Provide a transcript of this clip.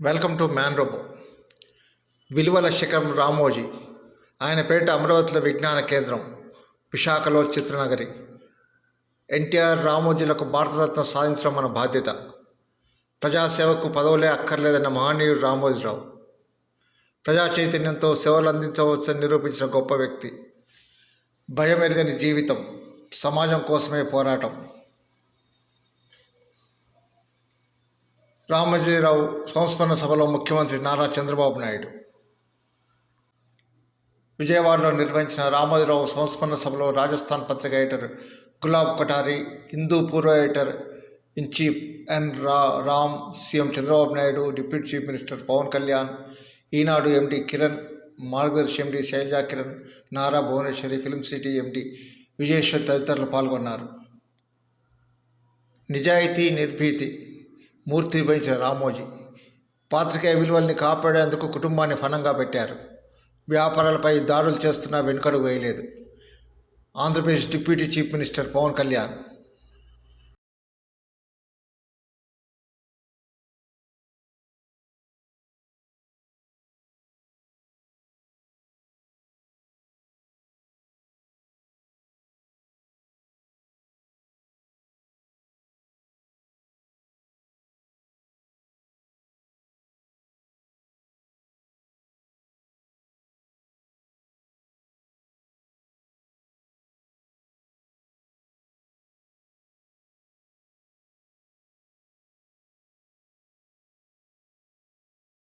Welcome to man robo విలువల శిఖరం రామోజీ. ఆయన పేట అమరావతిలో విజ్ఞాన కేంద్రం విశాఖలో చిత్రనగరి. ఎన్టీఆర్ రామోజీలకు భారతరత్న సాధించడం మన బాధ్యత. ప్రజాసేవకు పదవులే అక్కర్లేదన్న మహనీయుడు రామోజీరావు. ప్రజా చైతన్యంతో సేవలు అందించవచ్చని నిరూపించిన గొప్ప వ్యక్తి. భయం ఎరగని జీవితం సమాజం కోసమే పోరాటం. రామజీరావు సంస్మరణ సభలో ముఖ్యమంత్రి నారా చంద్రబాబు నాయుడు. విజయవాడలో నిర్వహించిన రామోజీరావు సంస్మరణ సభలో రాజస్థాన్ పత్రిక ఎడిటర్ గులాబ్ కటారి హిందూ పూర్వ ఎడిటర్ ఇన్ చీఫ్ ఎన్ రా Ram CM Chandrababu Naidu deputy chief minister Pawan Kalyan Eenadu MD Kiran Margadarsi MD Shailaja Kiran Nara Bhuvaneswari film city MD Vijayeswar తదితరులు పాల్గొన్నారు. నిజాయితీ నిర్భీతి మూర్తి వహించిన రామోజీ పాత్రికేయ విలువల్ని కాపాడేందుకు కుటుంబాన్ని ఫనంగా పెట్టారు. వ్యాపారాలపై దాడులు చేస్తున్నా వెనుకడుగు వేయలేదు. Andhra Pradesh deputy chief minister Pawan Kalyan